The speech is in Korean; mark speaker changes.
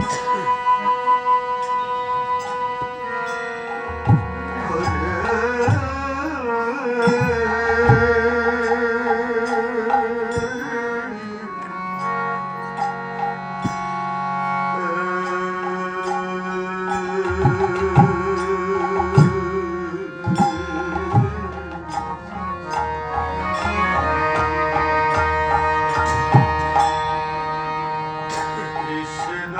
Speaker 1: Thank you. Yes,